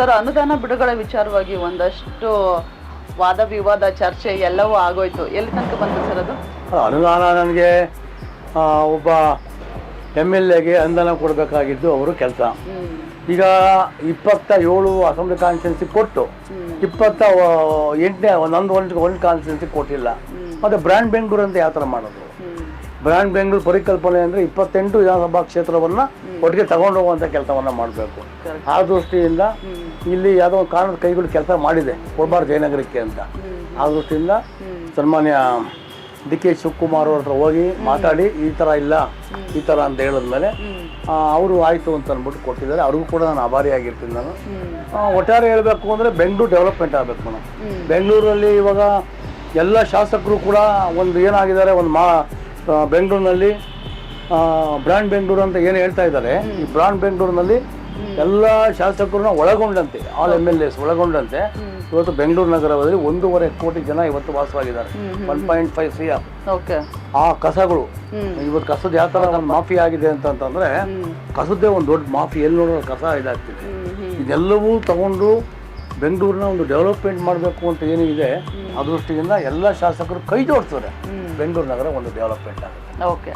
Sir ಅನುದಾನ ಬಿಡುಗಡೆ ವಿಚಾರವಾಗಿ ಒಂದಷ್ಟು ವಾದ ವಿವಾದ ಚರ್ಚೆ ಎಲ್ಲವೂ ಆಗೋಯ್ತು. ಎಲ್ಲಿ ತನಕ ಬಂತು ಸರ್ ಅದು? ಅನುದಾನ ನನಗೆ ಒಬ್ಬ ಎಂ ಎಲ್ ಎಗೆ ಅನುದಾನ ಕೊಡಬೇಕಾಗಿದ್ದು ಅವರು ಕೆಲಸ. ಈಗ ಇಪ್ಪತ್ತ ಏಳು ಅಸೆಂಬ್ಲಿ ಕಾನ್ಸ್ಟಿಟ್ಯೂನ್ಸಿ ಕೊಟ್ಟು ಇಪ್ಪತ್ತ ಎಂಟನೇ ಒಂದೊಂದು ಒಂದು ಒಂದು ಕಾನ್ಸ್ಟಿಟ್ಯೂನ್ಸಿ ಕೊಟ್ಟಿಲ್ಲ. ಮತ್ತು ಬ್ರ್ಯಾಂಡ್ ಬೆಂಗಳೂರು ಅಂತ ಯಾವ ಥರ ಮಾಡೋದು? ಬ್ರ್ಯಾಂಡ್ ಬೆಂಗಳೂರು ಪರಿಕಲ್ಪನೆ ಅಂದರೆ ಇಪ್ಪತ್ತೆಂಟು ವಿಧಾನಸಭಾ ಕ್ಷೇತ್ರವನ್ನು ಒಟ್ಟಿಗೆ ತಗೊಂಡು ಹೋಗುವಂಥ ಕೆಲಸವನ್ನು ಮಾಡಬೇಕು. ಆ ದೃಷ್ಟಿಯಿಂದ ಇಲ್ಲಿ ಯಾವುದೋ ಒಂದು ಕಾರಣದ ಕೈಗಳು ಕೆಲಸ ಮಾಡಿದೆ ಕೊಡ್ಬಾರ್ದು ಜಯನಗರಕ್ಕೆ ಅಂತ. ಆ ದೃಷ್ಟಿಯಿಂದ ಸನ್ಮಾನ್ಯ ಡಿ ಕೆ ಶಿವಕುಮಾರ್ ಅವ್ರ ಹತ್ರ ಹೋಗಿ ಮಾತಾಡಿ ಈ ಥರ ಇಲ್ಲ ಈ ಥರ ಅಂತ ಹೇಳಿದ್ಮೇಲೆ ಅವರು ಆಯಿತು ಅಂತ ಅಂದ್ಬಿಟ್ಟು ಕೊಟ್ಟಿದ್ದಾರೆ. ಅವ್ರಿಗೂ ಕೂಡ ನಾನು ಆಭಾರಿಯಾಗಿರ್ತೀನಿ ನಾನು. ಆ, ಒಟ್ಟಾರೆ ಹೇಳಬೇಕು ಅಂದರೆ ಬೆಂಗಳೂರು ಡೆವಲಪ್ಮೆಂಟ್ ಆಗಬೇಕು ಮೇಡಮ್. ಬೆಂಗಳೂರಲ್ಲಿ ಇವಾಗ ಎಲ್ಲ ಶಾಸಕರು ಕೂಡ ಒಂದು ಏನಾಗಿದ್ದಾರೆ ಒಂದು ಮಾ ಬೆಂಗಳೂರಿನಲ್ಲಿ ಬ್ರಾಂಡ್ ಬೆಂಗಳೂರು ಅಂತ ಏನು ಹೇಳ್ತಾ ಇದ್ದಾರೆ ಈ ಬ್ರಾಂಡ್ ಬೆಂಗಳೂರಿನಲ್ಲಿ ಎಲ್ಲ ಶಾಸಕರನ್ನ ಒಳಗೊಂಡಂತೆ ಆಲ್ ಎಂ ಎಲ್ ಎಸ್ ಒಳಗೊಂಡಂತೆ. ಇವತ್ತು ಬೆಂಗಳೂರು ನಗರದಲ್ಲಿ ಒಂದೂವರೆ ಕೋಟಿ ಜನ ಇವತ್ತು ವಾಸವಾಗಿದ್ದಾರೆ. One point five C R okay. ಆ ಕಸಗಳು ಇವತ್ತು ಕಸದ ಯಾವ ಥರ ಮಾಫಿ ಆಗಿದೆ ಅಂತಂದ್ರೆ ಕಸದ್ದೇ ಒಂದು ದೊಡ್ಡ ಮಾಫಿ ಎಲ್ಲಿ ನೋಡೋ ಕಸ ಇದಾಗ್ತಿದೆ. ಇದೆಲ್ಲವೂ ತಗೊಂಡು ಬೆಂಗಳೂರಿನ ಒಂದು ಡೆವಲಪ್ಮೆಂಟ್ ಮಾಡಬೇಕು ಅಂತ ಏನಿದೆ ಆ ದೃಷ್ಟಿಯಿಂದ ಎಲ್ಲ ಶಾಸಕರು ಕೈ ಜೋಡಿಸ್ತಾರೆ ಬೆಂಗಳೂರು ನಗರ ಒಂದು ಡೆವಲಪ್ಮೆಂಟ್ ಆಗುತ್ತೆ. ಓಕೆ